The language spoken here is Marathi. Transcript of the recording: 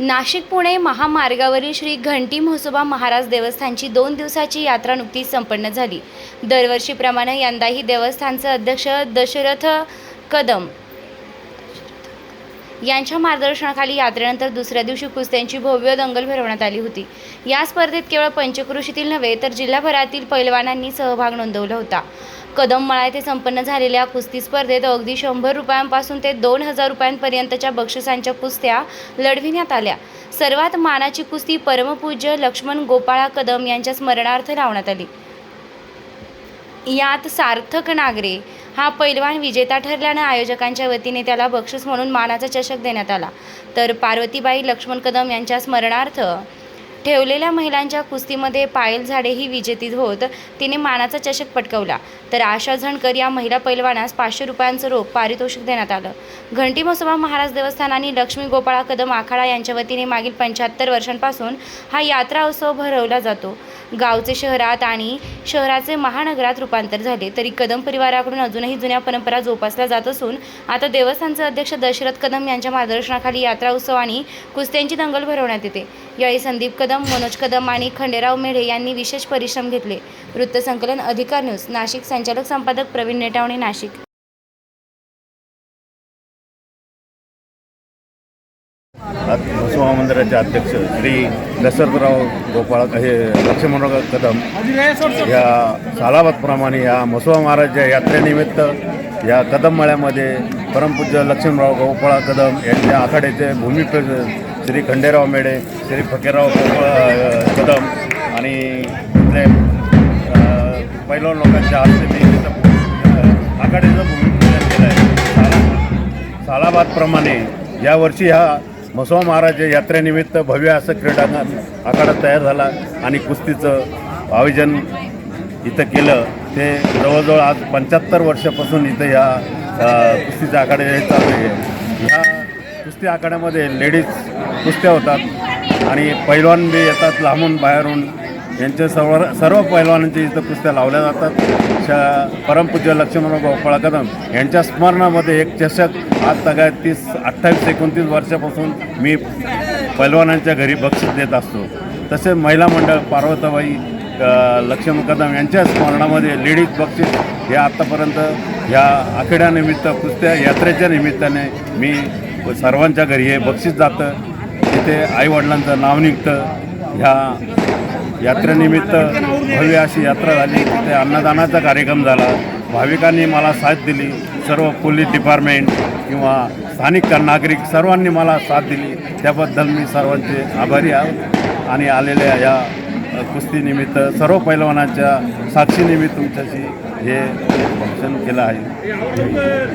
नाशिक पुणे महामार्गावरील श्री घंटी म्हसोबा महाराज देवस्थानची दोन दिवसाची यात्रा नुकतीच संपन्न झाली. दरवर्षीप्रमाणे यंदाही देवस्थानचे अध्यक्ष दशरथ कदम यांच्या मार्गदर्शनाखाली यात्रेनंतर दुसऱ्या दिवशी कुस्त्यांची भव्य दंगल भरवण्यात आली होती. या स्पर्धेत केवळ पंचक्रोशीतील नव्हे तर जिल्हाभरातील पैलवानांनी सहभाग नोंदवला होता. कदम मळा येथे संपन्न झालेल्या कुस्ती स्पर्धेत अगदी शंभर रुपयांपासून ते दोन हजार रुपयांपर्यंतच्या बक्षिसांच्या कुस्त्या लढविण्यात आल्या. सर्वात मानाची कुस्ती परमपूज्य लक्ष्मण गोपाळा कदम यांच्या स्मरणार्थ लावण्यात आली. यात सार्थक नागरे हा पैलवान विजेता ठरल्यानं आयोजकांच्या वतीने त्याला बक्षीस म्हणून मानाचा चषक देण्यात आला. तर पार्वतीबाई लक्ष्मण कदम यांच्या स्मरणार्थ ठेवलेल्या महिलांच्या कुस्तीमध्ये पायल झाडे ही विजेती होत तिने मानाचा चषक पटकवला. तर आशा झणकर या महिला पैलवानास पाचशे रुपयांचं रोख पारितोषिक देण्यात आलं. घंटी मसोबा महाराज देवस्थान आणि लक्ष्मी गोपाळा कदम आखाडा यांच्या वतीने मागील पंच्याहत्तर वर्षांपासून हा यात्रा उत्सव भरवला जातो. गावचे शहरात आणि शहराचे महानगरात रूपांतर झाले तरी कदम परिवाराकडून अजूनही जुन्या परंपरा जोपासल्या जात असून आता देवस्थानचे अध्यक्ष दशरथ कदम यांच्या मार्गदर्शनाखाली यात्रा उत्सव आणि कुस्त्यांची दंगल भरवण्यात येते. यावेळी संदीप कदम मनोज कदम आणि खंडेराव मेढे यांनी विशेष परिश्रम घेतले. वृत्तसंकलन अधिकार न्यूज नाशिक संचालक संपादक प्रवीण नेटावणे नाशिक. आज अध्यक्ष श्री दशरथराव गोपाळ हे लक्ष्मणराव कदम या सालाबादप्रमाणे या मसुआ महाराजच्या यात्रेनिमित्त या कदम मळ्यामध्ये परमपूज्य लक्ष्मणराव गोपाळ कदम यांच्या आखाड्याचे भूमिपूज श्री खंडेराव मेढे श्री फकीरराव गोपाळ कदम आणि पहिल्या लोकांच्या हस्ते मी तिथं आघाडीचं भूमिपूजन केलं आहे. साला सालाबादप्रमाणे यावर्षी ह्या मसोबा महाराज यात्रेनिमित्त भव्य असं क्रीडांगण आखाडा तयार झाला आणि कुस्तीचं आयोजन इथं केलं. ते जवळजवळ आज पंच्याहत्तर वर्षापासून इथं या अ, कुस्तीच्या चालू आहे. ह्या कुस्ती आखाड्यामध्ये लेडीज कुस्त्या होतात आणि पैलवान बी येतात लांबून बाहेरून. यांच्या सर्व सर्व पैलवानांच्या इथं कुस्त्या लावल्या जातात. शा परमपूज्य लक्ष्मणराव फळा कदम यांच्या स्मरणामध्ये एक चषक आज सगळ्या तीस अठ्ठावीस एकोणतीस वर्षापासून मी पैलवानांच्या घरी बक्षीस देत असतो. तसेच महिला मंडळ पार्वताबाई लक्ष्मण कदम यांच्या स्मरणामध्ये लेडीज बक्षीस हे आत्तापर्यंत या आखेड्यानिमित्त कुस्त्या यात्रेच्या निमित्ताने मी सर्वांच्या घरी हे बक्षीस जातं. तिथे आईवडिलांचं नाव निघतं. ह्या यात्रेनिमित्त भव्य अशी यात्रा झाली. तिथे अन्नदानाचा कार्यक्रम झाला. भाविकांनी मला साथ दिली. सर्व पोलीस डिपार्टमेंट किंवा स्थानिक नागरिक सर्वांनी मला साथ दिली. त्याबद्दल मी सर्वांचे आभारी आहोत आणि आलेल्या या कुस्तीनिमित्त सर्व पैलवानांच्या साक्षीनिमित्त तुमच्याशी हे फंक्शन केलं आहे.